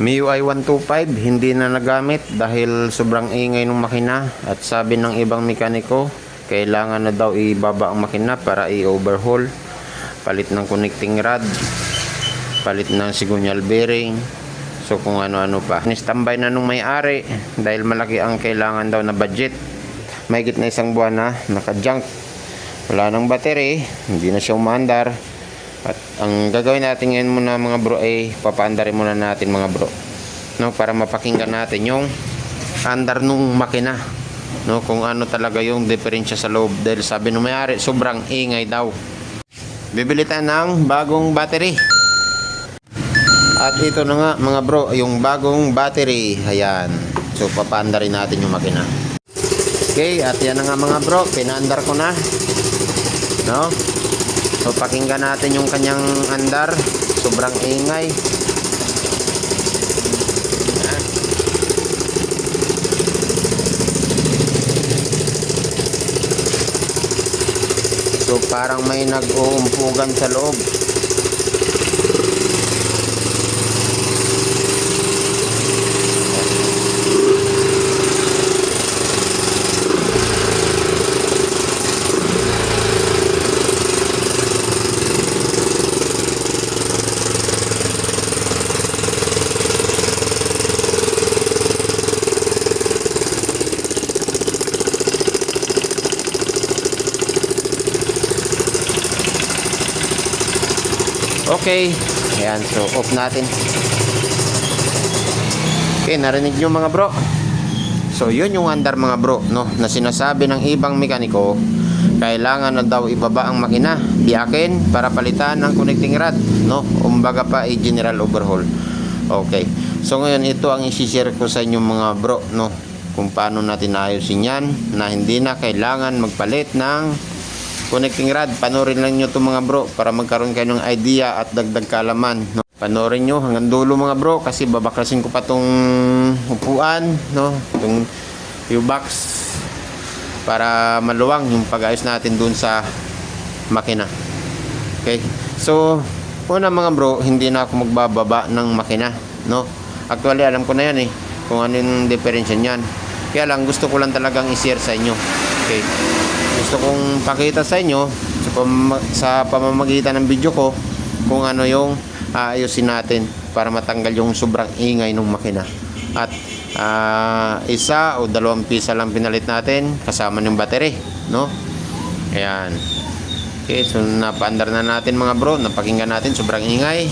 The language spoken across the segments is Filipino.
MIUI 125 hindi na nagamit dahil sobrang ingay ng makina. At sabi ng ibang mekaniko kailangan na daw ibaba ang makina para i-overhaul. Palit ng connecting rod. Palit ng signal bearing. So kung ano-ano pa. Ni-standby na nung may-ari dahil malaki ang kailangan daw na budget. May na isang buwan na naka-junk. Wala nang battery hindi na siya umandar at ang gagawin natin ngayon muna mga bro ay papaandarin muna natin mga bro. No, para mapakinggan natin yung andar nung makina. No, kung ano talaga yung diferensya sa loob dahil sabi nung may-ari sobrang ingay daw. Bibili tayo ng bagong battery. At ito na nga mga bro, yung bagong battery. Ayan. So papaandarin natin yung makina. Okay, at yan na nga mga bro, pinaandar ko na. No? So pakinggan natin yung kanyang andar. Sobrang ingay. So parang may nag-uumpugan sa loob. Okay. Ayan, so off natin. Okay, narinig nyo mga bro. So yun yung andar mga bro, no, na sinasabi ng ibang mekaniko, kailangan na daw ibaba ang makina, biyakin para palitan ang connecting rod, no? Umbaga pa ay general overhaul. Okay. So ngayon ito ang i-share ko sa inyo mga bro, no, kung paano natin ayusin yan na hindi na kailangan magpalit ng connecting rod. Panorin lang nyo to mga bro para magkaroon kayo ng idea at dagdag kaalaman. No? Panorin nyo hanggang dulo mga bro kasi babaklasin ko pa tong upuan, no? Itong U-box para maluwang yung pag-ayos natin dun sa makina. Okay? So, una mga bro, hindi na ako magbababa ng makina, no? Actually, alam ko na yan eh, kung ano yung diferensya niyan. Kaya lang, gusto ko lang talagang i-share sa inyo. Okay? Gusto kong pakita sa inyo sa, pam- sa pamamagitan ng video ko kung ano yung aayusin natin para matanggal yung sobrang ingay ng makina. At ah, isa o dalawang pisa lang pinalit natin kasama ng battery, no? Ayan. Okay, so napaandar na natin mga bro, napakinggan natin sobrang ingay.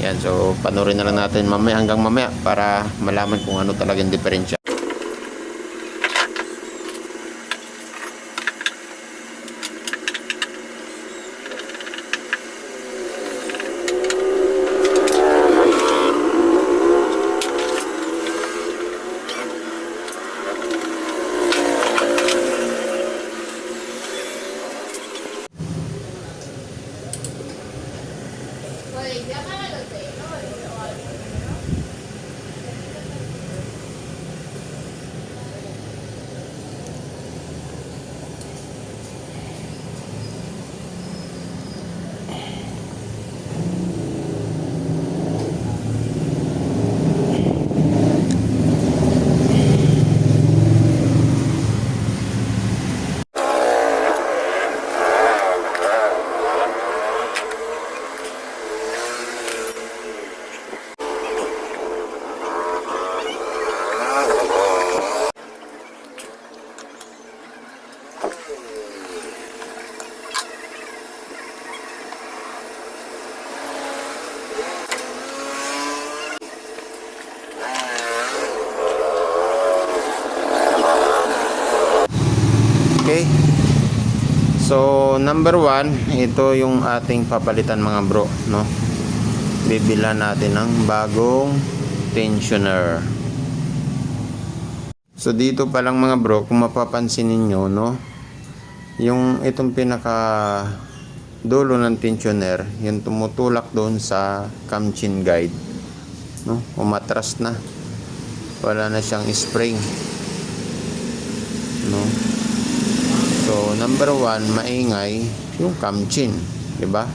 Yan, so panoorin na lang natin mamaya hanggang mamaya para malaman kung ano talagang diferensya. Okay. Number one, ito yung ating papalitan mga bro, no? Bibila natin ng bagong tensioner. So, dito pa lang mga bro, kung mapapansin ninyo, no? Yung itong pinaka dulo ng tensioner, yung tumutulak doon sa camchin guide. No? Umatras na. Wala na siyang spring. No? So, number one, maingay yung kamchin. di ba?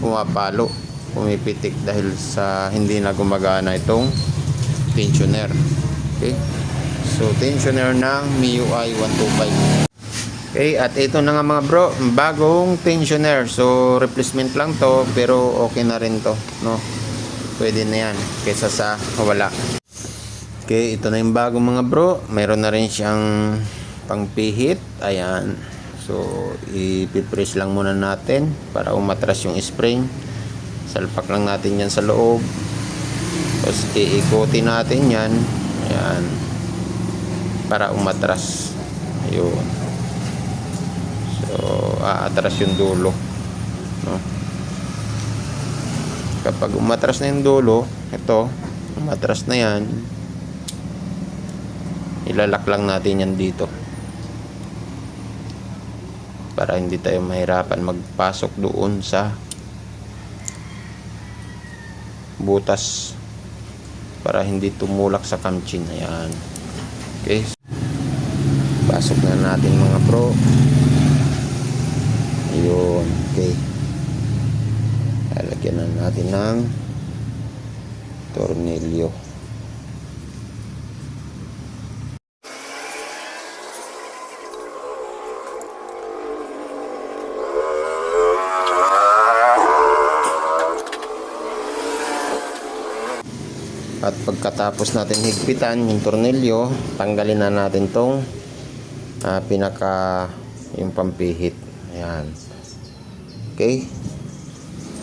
Pumapalo. pumipitik dahil sa hindi na gumagana itong tensioner. Okay? So, tensioner ng MIUI 125. Okay, at ito na nga mga bro, bagong tensioner. So, replacement lang to, pero okay na rin to, no? Pwede na yan, kaysa sa wala. Okay, ito na yung bagong mga bro. Meron na rin siyang pangpihit. Ayan. So, ipipress lang muna natin para umatras yung spring. Salpak lang natin yan sa loob. Tapos, iikutin natin yan. Ayan. Para umatras. Ayun. So, aatras yung dulo. No? Kapag umatras na yung dulo, ito, umatras na yan, ilalak lang natin yan dito. Para hindi tayo mahirapan magpasok doon sa butas para hindi tumulak sa kamchin. Ayan. Okay. Pasok na natin mga pro. Ayun, okay. Lalagyan na natin ng tornilyo. At pagkatapos natin higpitan yung tornilyo, tanggalin na natin tong ah, pinaka yung pampihit. Ayan. Okay.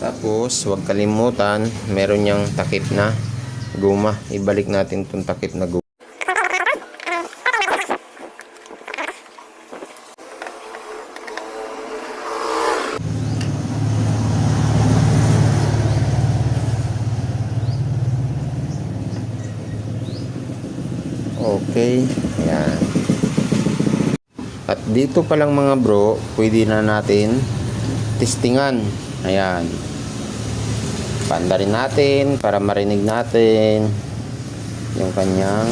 Tapos, huwag kalimutan, meron niyang takip na guma. Ibalik natin tong takip na guma. Okay. Ayan. At dito pa lang mga bro, pwede na natin testingan. Ayan. Panda rin natin para marinig natin yung kanyang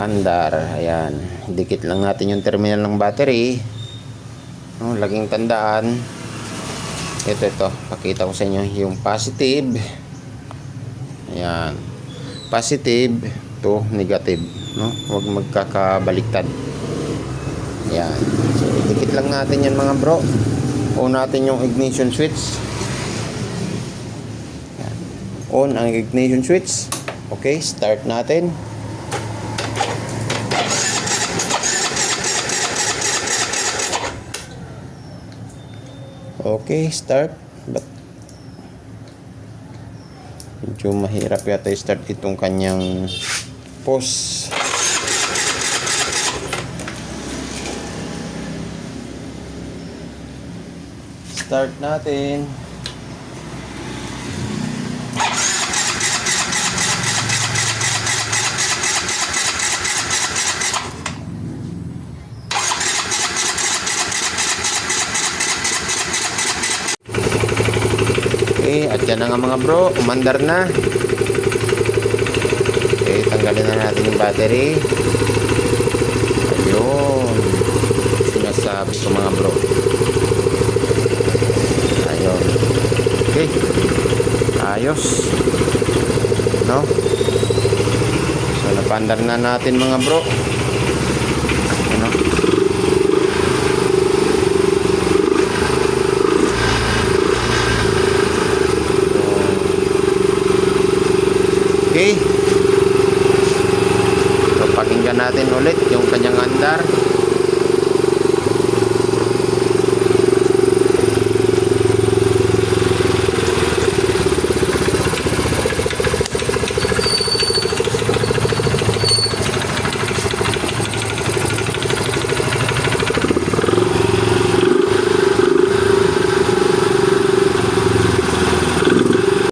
andar. Ayan. Dikit lang natin yung terminal ng battery. Oh, laging tandaan. Ito, ito. Pakita ko sa inyo yung positive. Ayan. Positive to negative. No? Huwag magkakabaliktad. Yan. So, dikit lang natin yan mga bro. On natin yung ignition switch. Yan. On ang ignition switch. Okay, start natin. Okay, start. But medyo mahirap yata i-start itong kanyang pause. Start natin. Okay, at yan na nga mga bro, umandar na. Tanggalin na natin yung battery. Ayun. Sinasabi ko mga bro. Ayun. Okay. Ayos. No? So, napandar na natin mga bro. Ano? Okay. Pakinggan natin ulit yung kanyang andar.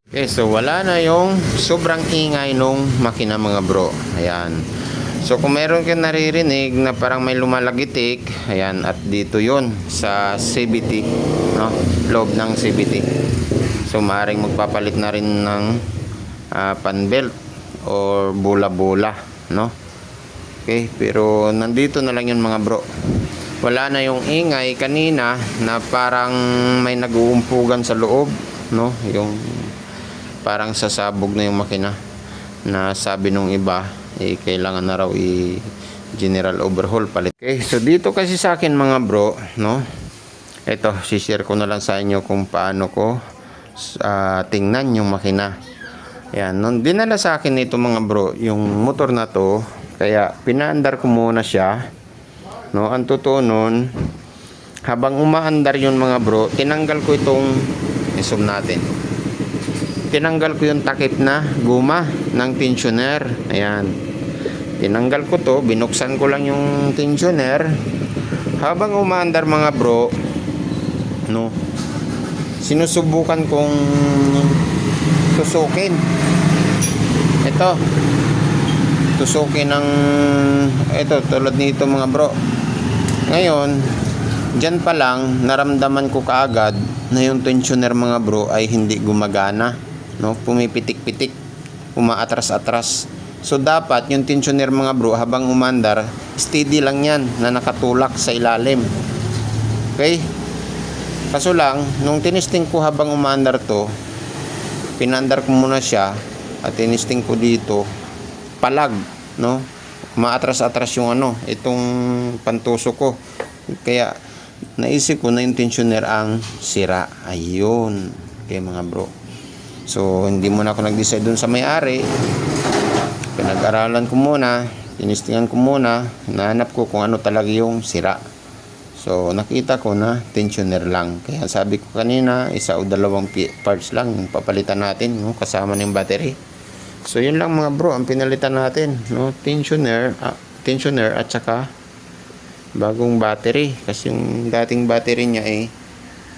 Okay, so wala na yung sobrang ingay nung makina mga bro. Ayan. So kung meron kang naririnig na parang may lumalagitik, ayan, at dito yon sa CBT, no? Loob ng CBT. So maaaring magpapalit na rin ng ah, panbelt or bula-bula, no? Okay, pero nandito na lang yun mga bro. Wala na yung ingay kanina na parang may nag-uumpugan sa loob no? Yung parang sasabog na yung makina na sabi nung iba eh, kailangan na raw i general overhaul palit. Okay, so dito kasi sa akin mga bro, no? Ito, share ko na lang sa inyo kung paano ko ah, tingnan yung makina. Yan, nung dinala sa akin nito mga bro, yung motor na to, kaya pinaandar ko muna siya. No, ang totoo nun, habang umaandar yun mga bro, tinanggal ko itong isum natin. Tinanggal ko yung takip na guma ng tensioner. Ayan. Tinanggal ko to, binuksan ko lang yung tensioner. Habang umaandar mga bro, no, sinusubukan kong tusukin. Ito. Tusukin ng ito tulad nito mga bro. Ngayon, Diyan pa lang, naramdaman ko kaagad na yung tensioner mga bro ay hindi gumagana. No? Pumipitik-pitik, umaatras-atras. So dapat yung tensioner mga bro habang umandar, steady lang yan na nakatulak sa ilalim. Okay? Kaso lang, nung tinisting ko habang umandar to, pinandar ko muna siya at tinisting ko dito, palag, no? Maatras-atras yung ano, itong pantusok ko. Kaya naisip ko na yung tensioner ang sira. Ayun. Okay mga bro. So, hindi muna ako nag-decide dun sa may-ari. Pinag-aralan ko muna. Tinistingan ko muna. Nahanap ko kung ano talaga yung sira. So, nakita ko na tensioner lang. Kaya sabi ko kanina, isa o dalawang parts lang yung papalitan natin, no? kasama ng battery. So, yun lang mga bro, ang pinalitan natin, no? Tensioner, ah, tensioner at saka bagong battery kasi yung dating battery niya eh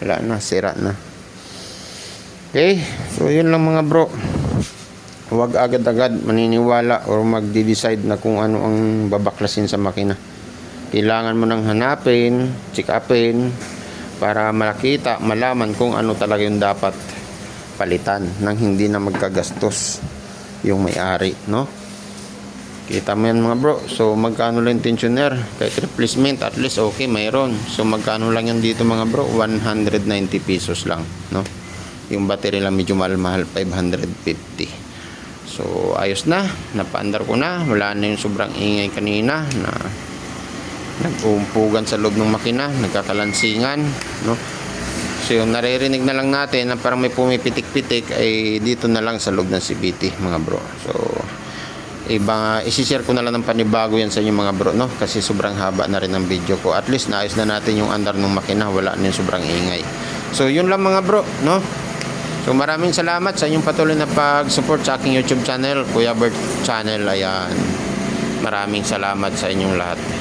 wala na, sira na. Okay, so yun lang mga bro. Huwag agad-agad maniniwala or magde-decide na kung ano ang babaklasin sa makina. Kailangan mo nang hanapin, check upin, para makita, malaman kung ano talaga yung dapat palitan nang hindi na magkagastos yung may-ari, no? Kita mo yan mga bro. So magkano lang tensioner? Kahit replacement at least okay mayroon. So magkano lang yun dito mga bro? 190 pesos lang, no? Yung battery lang medyo mahal-mahal 550. So ayos na, napaandar ko na. Wala na yung sobrang ingay kanina na nag-uumpugan sa loob ng makina, nagkakalansingan, no? So yung naririnig na lang natin na parang may pumipitik-pitik ay dito na lang sa loob ng CBT mga bro. So iba isi-share ko na lang ng panibago yan sa inyo mga bro no kasi sobrang haba na rin ang video ko at least naayos na natin yung andar ng makina wala na yung sobrang ingay so yun lang mga bro no so maraming salamat sa inyong patuloy na pag-support sa aking YouTube channel Kuya Bert channel. Ayan. Maraming salamat sa inyong lahat